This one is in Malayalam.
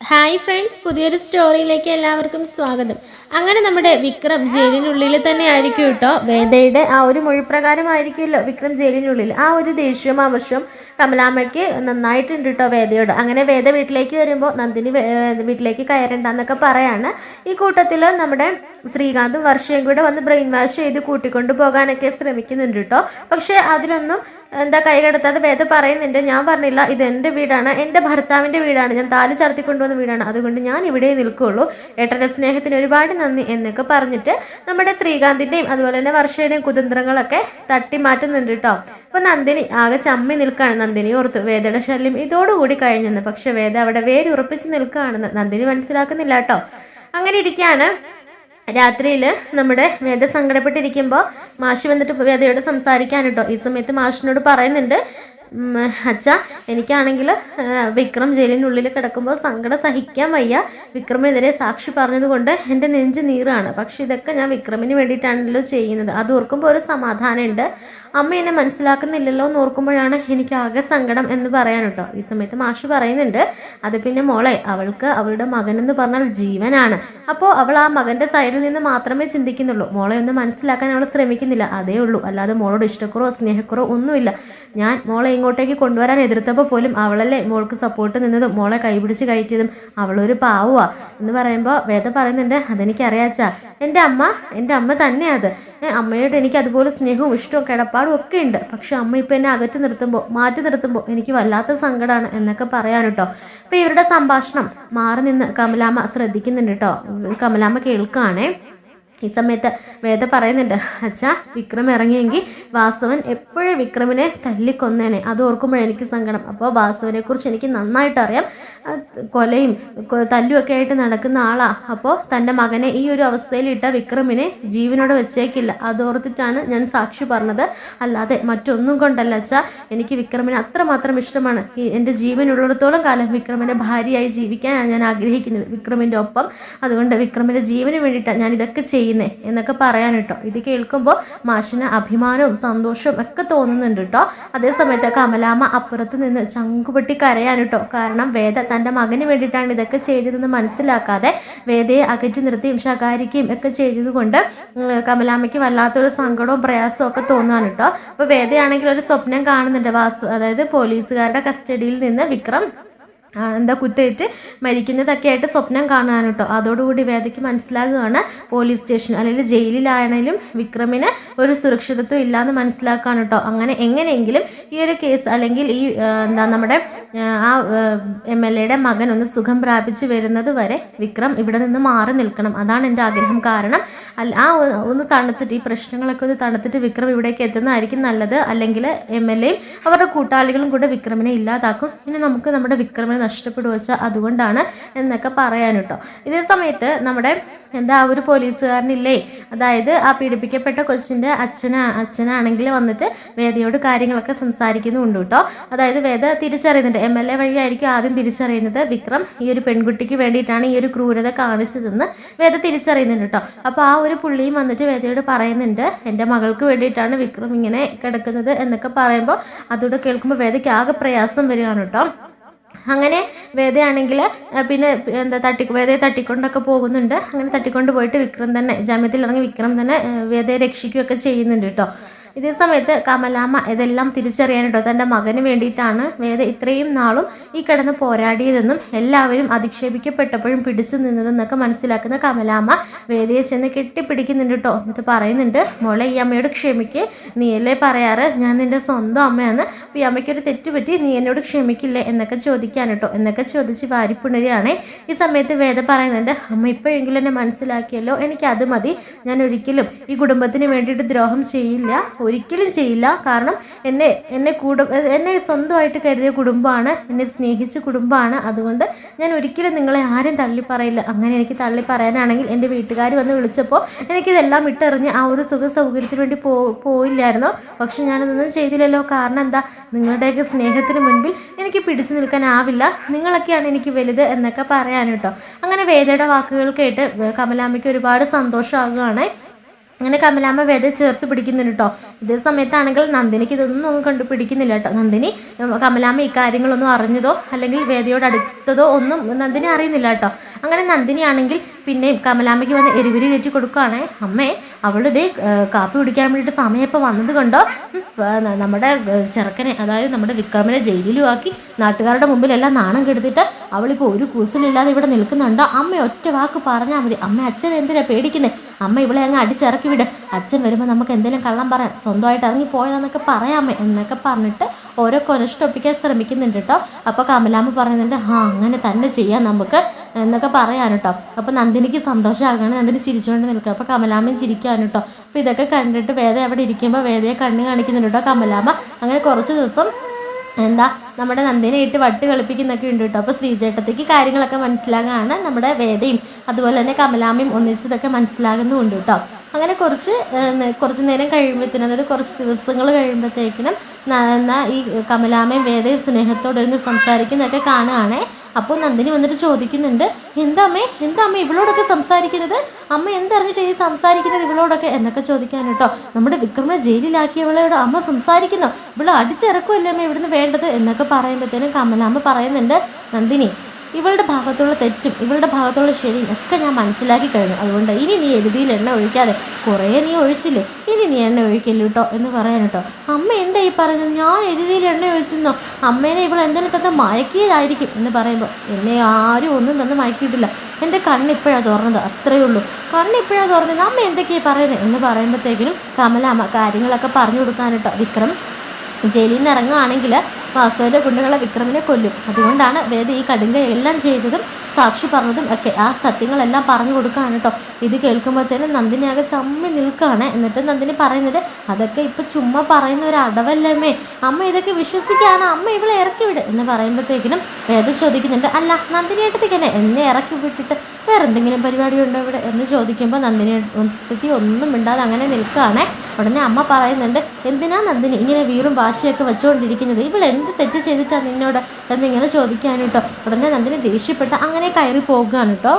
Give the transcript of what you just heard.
ഹായ് ഫ്രണ്ട്സ് പുതിയൊരു സ്റ്റോറിയിലേക്ക് എല്ലാവർക്കും സ്വാഗതം. അങ്ങനെ നമ്മുടെ വിക്രം ജയിലിനുള്ളിൽ തന്നെ ആയിരിക്കും കേട്ടോ. വേദയുടെ ആ ഒരു മൊഴിപ്രകാരമായിരിക്കുമല്ലോ വിക്രം ജയിലിനുള്ളിൽ. ആ ഒരു ദേഷ്യവും ആവശ്യവും കമലാമ്മയ്ക്ക് നന്നായിട്ടുണ്ട് കേട്ടോ വേദയോട്. അങ്ങനെ വേദ വീട്ടിലേക്ക് വരുമ്പോൾ നന്ദിനി വീട്ടിലേക്ക് കയറണ്ടെന്നൊക്കെ പറയാണ്. ഈ കൂട്ടത്തിൽ നമ്മുടെ ശ്രീകാന്തും വർഷയും കൂടെ വന്ന് ബ്രെയിൻ വാഷ് ചെയ്ത് കൂട്ടിക്കൊണ്ട് പോകാനൊക്കെ ശ്രമിക്കുന്നുണ്ട് കേട്ടോ. പക്ഷേ അതിലൊന്നും എന്താ കൈ കടത്താതെ വേദ പറയുന്നുണ്ട് ഞാൻ പറഞ്ഞില്ല ഇത് എന്റെ വീടാണ് എന്റെ ഭർത്താവിന്റെ വീടാണ് ഞാൻ താലി ചർത്തി കൊണ്ടുവന്ന വീടാണ് അതുകൊണ്ട് ഞാൻ ഇവിടെ നിൽക്കുകയുള്ളൂ ഏട്ടന്റെ സ്നേഹത്തിന് ഒരുപാട് നന്ദി എന്നൊക്കെ പറഞ്ഞിട്ട് നമ്മുടെ ശ്രീകാന്തിന്റെയും അതുപോലെ തന്നെ വർഷയുടെയും കുതന്ത്രങ്ങളൊക്കെ തട്ടി മാറ്റുന്നുണ്ട് കേട്ടോ. അപ്പോൾ നന്ദിനി ആകെ ചമ്മി നിൽക്കുകയാണ് നന്ദിനി ഓർത്തു വേദയുടെ ശല്യം ഇതോടുകൂടി കഴിഞ്ഞെന്ന്. പക്ഷേ വേദ അവിടെ വേര് ഉറപ്പിച്ച് നിൽക്കുകയാണെന്ന് നന്ദിനി മനസ്സിലാക്കുന്നില്ല കേട്ടോ. അങ്ങനെ ഇരിക്കുകയാണ്. രാത്രിയിൽ നമ്മുടെ വേദ സങ്കടപ്പെട്ടിരിക്കുമ്പോൾ മാഷി വന്നിട്ട് വേദയോട് സംസാരിക്കാൻ കേട്ടോ ഈ സമയത്ത് മാഷിനോട് പറയുന്നുണ്ട് അച്ഛാ എനിക്കാണെങ്കിൽ വിക്രം ജയിലിനുള്ളിൽ കിടക്കുമ്പോൾ സങ്കടം സഹിക്കാൻ വയ്യ. വിക്രമിനെതിരെ സാക്ഷി പറഞ്ഞതുകൊണ്ട് എന്റെ നെഞ്ച് നീറാണ്. പക്ഷെ ഇതൊക്കെ ഞാൻ വിക്രമിന് വേണ്ടിയിട്ടാണല്ലോ ചെയ്യുന്നത്. അത് ഓർക്കുമ്പോൾ ഒരു സമാധാനമുണ്ട്. അമ്മ എന്നെ മനസ്സിലാക്കുന്നില്ലല്ലോ എന്ന് ഓർക്കുമ്പോഴാണ് എനിക്ക് ആകെ സങ്കടം എന്ന് പറയാൻ കേട്ടോ ഈ സമയത്ത് മാഷ് പറയുന്നുണ്ട് അത് പിന്നെ മോളെ അവൾക്ക് അവളുടെ മകൻ എന്ന് പറഞ്ഞാൽ ജീവനാണ്. അപ്പോൾ അവൾ ആ മകന്റെ സൈഡിൽ നിന്ന് മാത്രമേ ചിന്തിക്കുന്നുള്ളൂ. മോളെ ഒന്ന് മനസ്സിലാക്കാൻ അവൾ ശ്രമിക്കുന്നില്ല. അതേ ഉള്ളൂ. അല്ലാതെ മോളോട് ഇഷ്ടക്കുറവോ സ്നേഹക്കുറവോ ഒന്നുമില്ല. ഞാൻ മോളെ ഇങ്ങോട്ടേക്ക് കൊണ്ടുവരാൻ എതിർത്തപ്പോൾ പോലും അവളല്ലേ മോൾക്ക് സപ്പോർട്ട് നിന്നതും മോളെ കൈപിടിച്ച് കയറ്റിയതും അവളൊരു പാവുക എന്ന് പറയുമ്പോൾ വേദ പറയുന്നുണ്ട് അതെനിക്കറിയാച്ചാ. എന്റെ അമ്മ എന്റെ അമ്മ തന്നെയാ അത്. അമ്മയോട് എനിക്ക് അതുപോലെ സ്നേഹവും ഇഷ്ടവും കിടപ്പാടും ഒക്കെ ഉണ്ട്. പക്ഷെ അമ്മ ഇപ്പം എന്നെ അകറ്റി നിർത്തുമ്പോൾ മാറ്റി നിർത്തുമ്പോൾ എനിക്ക് വല്ലാത്ത സങ്കടമാണ് എന്നൊക്കെ പറയാൻ കേട്ടോ അപ്പോൾ ഇവരുടെ സംഭാഷണം മാറി നിന്ന് കമലാമ്മ ശ്രദ്ധിക്കുന്നുണ്ട് കേട്ടോ കമലാമ്മ കേൾക്കുകയാണേ ഈ സമയത്ത് വേദ പറയുന്നുണ്ട് അച്ഛാ വിക്രം ഇറങ്ങിയെങ്കിൽ വാസവൻ എപ്പോഴും വിക്രമിനെ തല്ലിക്കൊന്നേനെ? അത് ഓർക്കുമ്പോൾ എനിക്ക് സങ്കടം. അപ്പോൾ വാസവനെ കുറിച്ച് എനിക്ക് നന്നായിട്ട് അറിയാം. കൊലയും തല്ലുമൊക്കെ ആയിട്ട് നടക്കുന്ന ആളാ. അപ്പോൾ തന്റെ മകനെ ഈ ഒരു അവസ്ഥയിലിട്ട വിക്രമിനെ ജീവനോട് വെച്ചേക്കില്ല. അതോർത്തിട്ടാണ് ഞാൻ സാക്ഷി പറഞ്ഞത്. അല്ലാതെ മറ്റൊന്നും കൊണ്ടല്ല അച്ഛാ. എനിക്ക് വിക്രമിനെ അത്രമാത്രം ഇഷ്ടമാണ്. എന്റെ ജീവനുള്ളിടത്തോളം കാലം വിക്രമിനെ ഭാര്യയായി ജീവിക്കാനാണ് ഞാൻ ആഗ്രഹിക്കുന്നത്. വിക്രമിന്റെ ഒപ്പം. അതുകൊണ്ട് വിക്രമിന്റെ ജീവന് വേണ്ടിയിട്ടാണ് ഞാൻ ഇതൊക്കെ ചെയ്യുന്നത് എന്നൊക്കെ പറയാൻ കേട്ടോ ഇത് കേൾക്കുമ്പോൾ മാഷിന് അഭിമാനവും സന്തോഷവും ഒക്കെ തോന്നുന്നുണ്ട് കേട്ടോ അതേസമയത്ത് കമലാമ്മ അപ്പുറത്ത് നിന്ന് ചങ്കുപൊട്ടി കരയാൻ കേട്ടോ കാരണം വേദ തന്റെ മകന് വേണ്ടിയിട്ടാണ് ഇതൊക്കെ ചെയ്തതെന്ന് മനസ്സിലാക്കാതെ വേദയെ അകറ്റി നിർത്തിയും ശകാരിക്കുകയും ഒക്കെ ചെയ്തതുകൊണ്ട് കമലാമ്മയ്ക്ക് വല്ലാത്തൊരു സങ്കടവും പ്രയാസവും ഒക്കെ തോന്നുകയാണ് കേട്ടോ അപ്പോൾ വേദയാണെങ്കിൽ ഒരു സ്വപ്നം കാണുന്നുണ്ട് വാസു അതായത് പോലീസുകാരുടെ കസ്റ്റഡിയിൽ നിന്ന് വിക്രം എന്താ കുത്തേറ്റ് മരിക്കുന്നതൊക്കെ ആയിട്ട് സ്വപ്നം കാണാൻ കേട്ടോ അതോടുകൂടി വേദയ്ക്ക് മനസ്സിലാകുകയാണ് പോലീസ് സ്റ്റേഷൻ അല്ലെങ്കിൽ ജയിലിലാണെങ്കിലും വിക്രമിന് ഒരു സുരക്ഷിതത്വം ഇല്ലാന്ന് മനസ്സിലാക്കാൻ കേട്ടോ അങ്ങനെ എങ്ങനെയെങ്കിലും ഈ ഒരു കേസ് അല്ലെങ്കിൽ ഈ എന്താ നമ്മുടെ ആ, എം എൽ എയുടെ മകൻ ഒന്ന് സുഖം പ്രാപിച്ചു വരുന്നത് വരെ വിക്രം ഇവിടെ നിന്ന് മാറി നിൽക്കണം. അതാണ് എന്റെ ആഗ്രഹം. കാരണം ആ ഒന്ന് തണുത്തിട്ട് ഈ പ്രശ്നങ്ങളൊക്കെ ഒന്ന് തണുത്തിട്ട് വിക്രം ഇവിടേക്ക് എത്തുന്നതായിരിക്കും നല്ലത്. അല്ലെങ്കിൽ എം എൽ എയും അവരുടെ കൂട്ടാളികളും കൂടെ വിക്രമിനെ ഇല്ലാതാക്കും. പിന്നെ നമുക്ക് നമ്മുടെ വിക്രമിനെ നഷ്ടപ്പെടുവച്ചാൽ അതുകൊണ്ടാണ് എന്നൊക്കെ പറയാൻ കേട്ടോ. ഇതേ സമയത്ത് നമ്മുടെ എന്താ ഒരു പോലീസുകാരനില്ലേ? അതായത് ആ പീഡിപ്പിക്കപ്പെട്ട കൊച്ചിന്റെ അച്ഛനാ അച്ഛനാണെങ്കിൽ വന്നിട്ട് വേദയോട് കാര്യങ്ങളൊക്കെ സംസാരിക്കുന്നുണ്ട് കേട്ടോ. അതായത് വേദ തിരിച്ചറിയുന്നുണ്ട്. എം എൽ എ വഴിയായിരിക്കും ആദ്യം തിരിച്ചറിയുന്നത് വിക്രം ഈ ഒരു പെൺകുട്ടിക്ക് വേണ്ടിയിട്ടാണ് ഈ ഒരു ക്രൂരത കാണിച്ചതെന്ന് വേദ തിരിച്ചറിയുന്നുണ്ട് കേട്ടോ. അപ്പോൾ ആ ഒരു പുള്ളിയും വന്നിട്ട് വേദയോട് പറയുന്നുണ്ട് എന്റെ മകൾക്ക് വേണ്ടിയിട്ടാണ് വിക്രം ഇങ്ങനെ കിടക്കുന്നത് എന്നൊക്കെ പറയുമ്പോൾ അതോടെ കേൾക്കുമ്പോൾ വേദയ്ക്ക് ആകെ പ്രയാസം വരികയാണ് കേട്ടോ. അങ്ങനെ വേദയാണെങ്കിൽ പിന്നെ എന്താ തട്ടി വേദയെ തട്ടിക്കൊണ്ടൊക്കെ പോകുന്നുണ്ട്. അങ്ങനെ തട്ടിക്കൊണ്ട് പോയിട്ട് വിക്രം തന്നെ ജാമ്യത്തിൽ ഇറങ്ങി വിക്രം തന്നെ വേദയെ രക്ഷിക്കുകയൊക്കെ ചെയ്യുന്നുണ്ട് കേട്ടോ. ഇതേ സമയത്ത് കമലാമ്മ ഇതെല്ലാം തിരിച്ചറിയാനിട്ടോ തന്റെ മകന് വേണ്ടിയിട്ടാണ് വേദ ഇത്രയും നാളും ഈ കിടന്ന് പോരാടിയതെന്നും എല്ലാവരും അധിക്ഷേപിക്കപ്പെട്ടപ്പോഴും പിടിച്ചു നിന്നതെന്നൊക്കെ മനസ്സിലാക്കുന്ന കമലാമ്മ വേദയെ ചെന്ന് കെട്ടിപ്പിടിക്കുന്നുണ്ട് കേട്ടോ. എന്നിട്ട് പറയുന്നുണ്ട് മോളെ ഈ അമ്മയോട് ക്ഷമിക്ക്. നീയല്ലേ പറയാറ്? ഞാൻ നിന്റെ സ്വന്തം അമ്മയാണ്. അപ്പോൾ ഈ അമ്മയ്ക്കൊരു തെറ്റുപറ്റി നീ എന്നോട് ക്ഷമിക്കില്ലേ? എന്നൊക്കെ ചോദിക്കാൻ കേട്ടോ. എന്നൊക്കെ ചോദിച്ച് വാരിപ്പുണരുകയാണേ ഈ സമയത്ത് വേദ പറയുന്നുണ്ട് അമ്മ ഇപ്പോഴെങ്കിലും എന്നെ മനസ്സിലാക്കിയല്ലോ. എനിക്കത് മതി. ഞാൻ ഒരിക്കലും ഈ കുടുംബത്തിന് വേണ്ടിയിട്ട് ദ്രോഹം ചെയ്യില്ല. ഒരിക്കലും ചെയ്യില്ല. കാരണം എന്നെ എന്നെ കൂടെ എന്നെ സ്വന്തമായിട്ട് കരുതിയ കുടുംബമാണ് എന്നെ സ്നേഹിച്ച കുടുംബമാണ്. അതുകൊണ്ട് ഞാൻ ഒരിക്കലും നിങ്ങളെ ആരും തള്ളി പറയില്ല. അങ്ങനെ എനിക്ക് തള്ളി പറയാനാണെങ്കിൽ എന്റെ വീട്ടുകാർ വന്ന് വിളിച്ചപ്പോൾ എനിക്കിതെല്ലാം ഇട്ടെറിഞ്ഞ് ആ ഒരു സുഖ സൗകര്യത്തിന് വേണ്ടി പോ പോയില്ലായിരുന്നു. പക്ഷെ ഞാനതൊന്നും ചെയ്തില്ലല്ലോ. കാരണം എന്താ? നിങ്ങളുടെയൊക്കെ സ്നേഹത്തിന് മുൻപിൽ എനിക്ക് പിടിച്ചു നിൽക്കാനാവില്ല. നിങ്ങളൊക്കെയാണ് എനിക്ക് വലുത് എന്നൊക്കെ പറയാൻ കേട്ടോ. അങ്ങനെ വേദയുടെ വാക്കുകൾ കേട്ട് കമലാമ്മയ്ക്ക് ഒരുപാട് സന്തോഷമാകുകയാണ്. അങ്ങനെ കമലാമ്മ വേദ ചേർത്ത് പിടിക്കുന്നുണ്ട് കേട്ടോ ഇതേ സമയത്താണെങ്കിൽ നന്ദിനിക്ക് ഇതൊന്നും ഒന്നും കണ്ടു പിടിക്കുന്നില്ല കേട്ടോ നന്ദിനി കമലാമ്മ ഇക്കാര്യങ്ങളൊന്നും കാര്യങ്ങളൊന്നും അറിഞ്ഞതോ അല്ലെങ്കിൽ വേദയോട് അടുത്തതോ ഒന്നും നന്ദിനി അറിയുന്നില്ല കേട്ടോ അങ്ങനെ നന്ദിനി ആണെങ്കിൽ പിന്നെ കമലാമ്മയ്ക്ക് വന്ന് എരിവിരി കയറ്റി കൊടുക്കുകയാണേ അമ്മേ അവളിതേ കാപ്പി കുടിക്കാൻ വേണ്ടിയിട്ട് സമയം ഇപ്പോൾ വന്നത് കണ്ടോ? നമ്മുടെ ചെറുക്കനെ അതായത് നമ്മുടെ വിക്രമിനെ ജയിലിലും ആക്കി നാട്ടുകാരുടെ മുമ്പിലെല്ലാം നാണം കെടുത്തിട്ട് അവളിപ്പോൾ ഒരു കൂസലില്ലാതെ ഇവിടെ നിൽക്കുന്നുണ്ടോ? അമ്മ ഒറ്റ വാക്ക് പറഞ്ഞാൽ മതി. അമ്മ അച്ഛൻ എന്തിനാ പേടിക്കുന്നത് അമ്മ ഇവളെ അങ്ങ് അടിച്ചിറക്കി വിട്. അച്ഛൻ വരുമ്പോൾ നമുക്ക് എന്തെങ്കിലും കള്ളം പറയാം. സ്വന്തമായിട്ട് ഇറങ്ങി പോയതെന്നൊക്കെ പറയാമേ എന്നൊക്കെ പറഞ്ഞിട്ട് ഓരോ കൊനഷ്ടൊപ്പിക്കാൻ ശ്രമിക്കുന്നുണ്ട് കേട്ടോ. അപ്പോൾ കമലാമ്മ പറയുന്നുണ്ട് ആ അങ്ങനെ തന്നെ ചെയ്യാം നമുക്ക്. എന്നൊക്കെ പറയാൻ കേട്ടോ. അപ്പോൾ നന്ദിനിക്ക് സന്തോഷമാകാണ്. നന്ദിനി ചിരിച്ചുകൊണ്ട് നിൽക്കുക. അപ്പോൾ കമലാമ്മയും ചിരിക്കാൻ കേട്ടോ. അപ്പോൾ ഇതൊക്കെ കണ്ടിട്ട് വേദ അവിടെ ഇരിക്കുമ്പോൾ വേദയെ കണ്ണ് കാണിക്കുന്നുണ്ട് കേട്ടോ കമലാമ്മ. അങ്ങനെ കുറച്ച് ദിവസം എന്താ നമ്മുടെ നന്ദിനെ ഇട്ട് വട്ട് കളിപ്പിക്കുന്നൊക്കെ ഉണ്ട് കേട്ടോ. അപ്പോൾ ശ്രീചേട്ടത്തേക്ക് കാര്യങ്ങളൊക്കെ മനസ്സിലാകാണ് നമ്മുടെ വേദയും അതുപോലെ തന്നെ കമലാമ്മയും ഒന്നിച്ചതൊക്കെ മനസ്സിലാകുന്നുമുണ്ട് കേട്ടോ. അങ്ങനെ കുറച്ച് കുറച്ച് നേരം കഴിയുമ്പോഴത്തേനും അതായത് കുറച്ച് ദിവസങ്ങൾ കഴിയുമ്പോഴത്തേക്കിനും ഈ കമലാമ്മയും വേദയും സ്നേഹത്തോടെ ഇരുന്ന് സംസാരിക്കുന്നതൊക്കെ കാണുകയാണേ. അപ്പോൾ നന്ദിനി വന്നിട്ട് ചോദിക്കുന്നുണ്ട് എന്താ അമ്മേ? എന്താ ഇവളോടൊക്കെ സംസാരിക്കുന്നത്? അമ്മ എന്തറിഞ്ഞിട്ട് ഈ സംസാരിക്കുന്നത് ഇവളോടൊക്കെ? എന്നൊക്കെ ചോദിക്കാൻ കേട്ടോ നമ്മുടെ വിക്രമനെ ജയിലിലാക്കിയവളോട് അമ്മ സംസാരിക്കുന്നു. ഇവളെ അടിച്ചിറക്കുമല്ലേ അമ്മ ഇവിടുന്ന് വേണ്ടത്? എന്നൊക്കെ പറയുമ്പോഴത്തേനും കമലാമ്മ പറയുന്നുണ്ട് നന്ദിനി ഇവളുടെ ഭാഗത്തുള്ള തെറ്റും ഇവളുടെ ഭാഗത്തുള്ള ശരിയും ഒക്കെ ഞാൻ മനസ്സിലാക്കി കഴിഞ്ഞു. അതുകൊണ്ട് ഇനി നീ എഴുതിയിൽ എണ്ണ ഒഴിക്കാതെ കുറേ നീ ഒഴിച്ചില്ലേ? ഇനി നീ എണ്ണ ഒഴിക്കില്ല കേട്ടോ എന്ന് പറയാൻ കേട്ടോ. അമ്മ എന്താ ഈ പറയുന്നത് ഞാൻ എഴുതിയിൽ എണ്ണ ഒഴിച്ചെന്നോ അമ്മേനെ ഇവൾ എന്തിനെ തന്നെ മയക്കിയതായിരിക്കും എന്ന് പറയുമ്പോൾ എന്നെ ആരും ഒന്നും തന്നെ മയക്കിയിട്ടില്ല. എന്റെ കണ്ണിപ്പോഴാണ് തുറന്നത് അത്രയേ ഉള്ളൂ. കണ്ണിപ്പോഴാണ് തുറന്നത്. അമ്മ എന്തൊക്കെയാണ് പറയുന്നത്? എന്ന് പറയുമ്പോഴത്തേക്കിനും കമലാമ്മ കാര്യങ്ങളൊക്കെ പറഞ്ഞു കൊടുക്കാൻ കേട്ടോ. വിക്രം ജയിലിൽ നിന്ന് ഇറങ്ങുകയാണെങ്കിൽ വാസുവിന്റെ ഗുണ്ടകളെ വിക്രമിനെ കൊല്ലും. അതുകൊണ്ടാണ് വേദ ഈ കടുങ്ക എല്ലാം ചെയ്തതും സാക്ഷി പറഞ്ഞതും ഒക്കെ. ആ സത്യങ്ങളെല്ലാം പറഞ്ഞു കൊടുക്കാനാണ് കേട്ടോ ഇത് കേൾക്കുമ്പോഴത്തേനും നന്ദിനി ആകെ ചമ്മി നിൽക്കുകയാണ്. എന്നിട്ട് നന്ദിനി പറയുന്നത് അതൊക്കെ ഇപ്പം ചുമ്മാ പറയുന്ന ഒരു അടവല്ലമ്മേ. അമ്മ ഇതൊക്കെ വിശ്വസിക്കുകയാണ്. അമ്മ ഇവളെ ഇറക്കി വിട്. എന്ന് പറയുമ്പോഴത്തേക്കിനും വേദ ചോദിക്കുന്നുണ്ട് അല്ല നന്ദിനിയേട്ടത്തേക്ക് തന്നെ എന്നെ ഇറക്കി വിട്ടിട്ട് വേറെ എന്തെങ്കിലും പരിപാടി ഉണ്ടോ ഇവിടെ? എന്ന് ചോദിക്കുമ്പോൾ നന്ദിനി ഒന്നും മിണ്ടാതെ അങ്ങനെ നിൽക്കുകയാണേ. ഉടനെ അമ്മ പറയുന്നുണ്ട് എന്തിനാ നന്ദിനി ഇങ്ങനെ വീറും വാശിയൊക്കെ വെച്ചുകൊണ്ടിരിക്കുന്നത്? ഇവൾ എന്ത് തെറ്റ് ചെയ്തിട്ടാണ് നിന്നോട്? എന്നിങ്ങനെ ചോദിക്കാനും കേട്ടോ ഉടനെ നന്ദിനി ദേഷ്യപ്പെട്ട് അങ്ങനെ കയറി പോകുകയാണ് കേട്ടോ